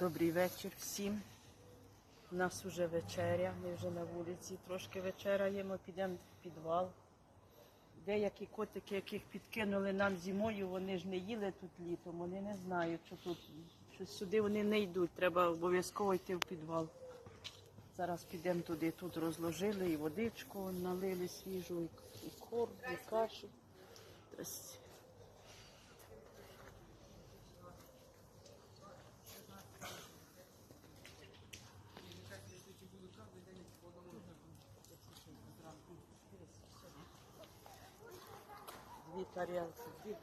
Добрий вечір всім. У нас вже вечеря, ми вже на вулиці трошки вечеряємо, підемо в підвал. Деякі котики, яких підкинули нам зимою, вони ж не їли тут літом, вони не знають, що тут що сюди вони не йдуть. Треба обов'язково йти в підвал. Зараз підемо туди, тут розложили і водичку налили свіжу, і, корм, і кашу. git arayansın. Git.